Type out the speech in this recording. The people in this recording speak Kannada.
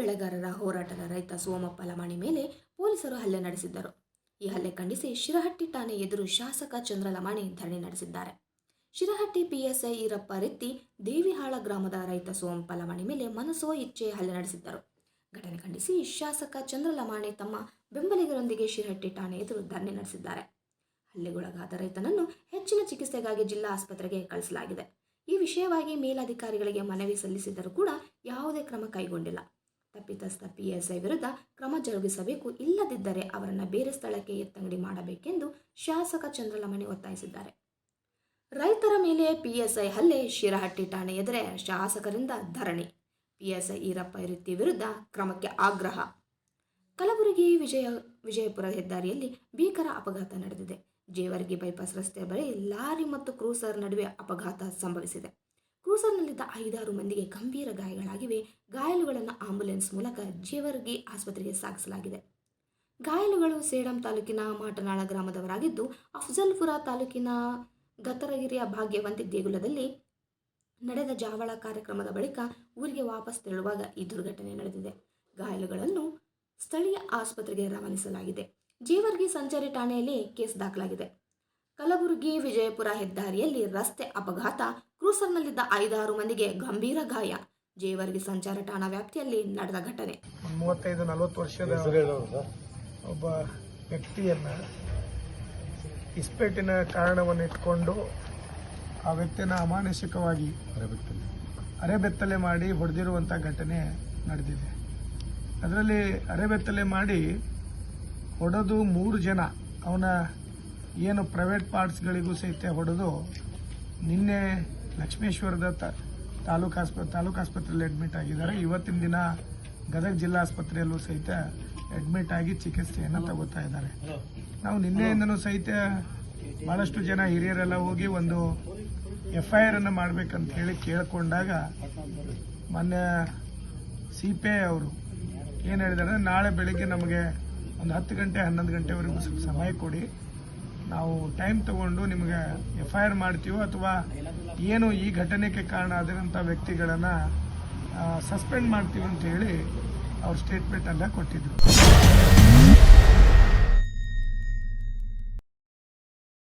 ಬೆಳೆಗಾರರ ಹೋರಾಟದ ರೈತ ಸೋಮಪ್ಪ ಲಮಾಣಿ ಮೇಲೆ ಪೊಲೀಸರು ಹಲ್ಲೆ ನಡೆಸಿದ್ದರು. ಈ ಹಲ್ಲೆ ಖಂಡಿಸಿ ಶಿರಹಟ್ಟಿ ಠಾಣೆ ಎದುರು ಶಾಸಕ ಚಂದ್ರ ಲಮಾಣಿ ಧರಣಿ ನಡೆಸಿದ್ದಾರೆ. ಶಿರಹಟ್ಟಿ ಪಿಎಸ್ಐ ಈರಪ್ಪ ರೆತ್ತಿ ದೇವಿಹಾಳ ಗ್ರಾಮದ ರೈತ ಸೋಮಪ್ಪ ಲಮಾಣಿ ಮೇಲೆ ಮನಸೋ ಇಚ್ಛೆ ಹಲ್ಲೆ ನಡೆಸಿದ್ದರು. ಘಟನೆ ಖಂಡಿಸಿ ಶಾಸಕ ಚಂದ್ರ ಲಮಾಣಿ ತಮ್ಮ ಬೆಂಬಲಿಗರೊಂದಿಗೆ ಶಿರಹಟ್ಟಿ ಠಾಣೆ ಎದುರು ಧರಣಿ ನಡೆಸಿದ್ದಾರೆ. ಹಲ್ಲೆಗೊಳಗಾದ ರೈತನನ್ನು ಹೆಚ್ಚಿನ ಚಿಕಿತ್ಸೆಗಾಗಿ ಜಿಲ್ಲಾ ಆಸ್ಪತ್ರೆಗೆ ಕಳಿಸಲಾಗಿದೆ. ಈ ವಿಷಯವಾಗಿ ಮೇಲಧಿಕಾರಿಗಳಿಗೆ ಮನವಿ ಸಲ್ಲಿಸಿದರೂ ಕೂಡ ಯಾವುದೇ ಕ್ರಮ ಕೈಗೊಂಡಿಲ್ಲ. ತಪ್ಪಿತಸ್ಥ ಪಿಎಸ್ಐ ವಿರುದ್ಧ ಕ್ರಮ ಜರುಗಿಸಬೇಕು, ಇಲ್ಲದಿದ್ದರೆ ಅವರನ್ನು ಬೇರೆ ಸ್ಥಳಕ್ಕೆ ಎತ್ತಂಗಡಿ ಮಾಡಬೇಕೆಂದು ಶಾಸಕ ಚಂದ್ರಲಮಣಿ ಒತ್ತಾಯಿಸಿದ್ದಾರೆ. ರೈತರ ಮೇಲೆ ಪಿಎಸ್ಐ ಹಲ್ಲೆ, ಶಿರಹಟ್ಟಿ ಠಾಣೆ ಎದುರೇ ಶಾಸಕರಿಂದ ಧರಣಿ. ಪಿಎಸ್ಐ ಈರಪ್ಪ ಇರುತ್ತಿ ವಿರುದ್ಧ ಕ್ರಮಕ್ಕೆ ಆಗ್ರಹ. ಕಲಬುರಗಿ ವಿಜಯ, ವಿಜಯಪುರ ಹೆದ್ದಾರಿಯಲ್ಲಿ ಭೀಕರ ಅಪಘಾತ ನಡೆದಿದೆ. ಜೇವರ್ಗಿ ಬೈಪಾಸ್ ರಸ್ತೆ ಬಳಿ ಲಾರಿ ಮತ್ತು ಕ್ರೂಸರ್ ನಡುವೆ ಅಪಘಾತ ಸಂಭವಿಸಿದೆ. ಕ್ರೂಸರ್ನಲ್ಲಿದ್ದ ಐದಾರು ಮಂದಿಗೆ ಗಂಭೀರ ಗಾಯಗಳಾಗಿವೆ. ಗಾಯಲುಗಳನ್ನು ಆಂಬುಲೆನ್ಸ್ ಮೂಲಕ ಜೇವರ್ಗಿ ಆಸ್ಪತ್ರೆಗೆ ಸಾಗಿಸಲಾಗಿದೆ. ಗಾಯಲುಗಳು ಸೇಡಂ ತಾಲೂಕಿನ ಮಾಟನಾಳ ಗ್ರಾಮದವರಾಗಿದ್ದು, ಅಫ್ಜಲ್ಪುರ ತಾಲೂಕಿನ ಗತರಗಿರಿಯ ಭಾಗ್ಯವಂತಿ ದೇಗುಲದಲ್ಲಿ ನಡೆದ ಜಾವಳ ಕಾರ್ಯಕ್ರಮದ ಬಳಿಕ ಊರಿಗೆ ವಾಪಸ್ ತೆರಳುವಾಗ ಈ ದುರ್ಘಟನೆ ನಡೆದಿದೆ. ಗಾಯಲುಗಳನ್ನು ಸ್ಥಳೀಯ ಆಸ್ಪತ್ರೆಗೆ ರವಾನಿಸಲಾಗಿದೆ. ಜೇವರ್ಗಿ ಸಂಚಾರಿ ಠಾಣೆಯಲ್ಲಿ ಕೇಸ್ ದಾಖಲಾಗಿದೆ. ಕಲಬುರಗಿ ವಿಜಯಪುರ ಹೆದ್ದಾರಿಯಲ್ಲಿ ರಸ್ತೆ ಅಪಘಾತ ಕ್ರೂಸರ್ನಲ್ಲಿದ್ದ ಐದಾರು ಮಂದಿಗೆ ಗಂಭೀರ ಗಾಯ. ಜೇವರ್ಗಿ ಸಂಚಾರ ಠಾಣಾ ವ್ಯಾಪ್ತಿಯಲ್ಲಿ ನಡೆದ ಘಟನೆ. ಮೂವತ್ತೈದು ನಲವತ್ತು ವರ್ಷದ ಒಬ್ಬ ವ್ಯಕ್ತಿಯನ್ನ ಇಸ್ಪೇಟಿನ ಕಾರಣವನ್ನು ಇಟ್ಕೊಂಡು ಆ ವ್ಯಕ್ತಿಯನ್ನು ಅಮಾನುಷಿಕವಾಗಿ ಅರೆಬೆತ್ತಲೆ. ಮಾಡಿ ಹೊಡೆದಿರುವಂಥ ಘಟನೆ ನಡೆದಿದೆ. ಅದರಲ್ಲಿ ಅರೆಬೆತ್ತಲೆ ಮಾಡಿ ಹೊಡೆದು ಮೂರು ಜನ ಅವನ ಏನು ಪ್ರೈವೇಟ್ ಪಾರ್ಟ್ಸ್ಗಳಿಗೂ ಸಹಿತ ಹೊಡೆದು ನಿನ್ನೆ ಲಕ್ಷ್ಮೇಶ್ವರದ ತಾಲೂಕು ಆಸ್ಪ ತಾಲೂಕು ಆಸ್ಪತ್ರೆಯಲ್ಲಿ ಅಡ್ಮಿಟ್ ಆಗಿದ್ದಾರೆ. ಇವತ್ತಿನ ದಿನ ಗದಗ ಜಿಲ್ಲಾ ಆಸ್ಪತ್ರೆಯಲ್ಲೂ ಸಹಿತ ಅಡ್ಮಿಟ್ ಆಗಿ ಚಿಕಿತ್ಸೆಯನ್ನು ತಗೋತಾ ಇದ್ದಾರೆ. ನಾವು ನಿನ್ನೆಯಿಂದನೂ ಸಹಿತ ಭಾಳಷ್ಟು ಜನ ಹಿರಿಯರೆಲ್ಲ ಹೋಗಿ ಒಂದು ಎಫ್ ಐ ಆರ್ ಅನ್ನು ಮಾಡಬೇಕಂತ ಹೇಳಿ ಕೇಳಿಕೊಂಡಾಗ ಮೊನ್ನೆ ಸಿ ಪಿ ಐ ಅವರು ಏನು ಹೇಳಿದ್ದಾರೆ ನಾಳೆ ಬೆಳಿಗ್ಗೆ ನಮಗೆ ಒಂದು ಹತ್ತು ಗಂಟೆ ಹನ್ನೊಂದು ಗಂಟೆವರೆಗೂ ಸ್ವಲ್ಪ ಸಮಯ ಕೊಡಿ. ನಾವು ಟೈಮ್ ತಗೊಂಡು ನಿಮಗೆ ಎಫ್ ಐ ಆರ್ ಮಾಡ್ತೀವೋ ಅಥವಾ ಏನು ಈ ಘಟನೆಗೆ ಕಾರಣ ಆಗಿರೋಂಥ ವ್ಯಕ್ತಿಗಳನ್ನು ಸಸ್ಪೆಂಡ್ ಮಾಡ್ತೀವಿ ಅಂತ ಹೇಳಿ ಅವ್ರ ಸ್ಟೇಟ್ಮೆಂಟ್ ಅಲ್ಲ ಕೊಟ್ಟಿದ್ರು.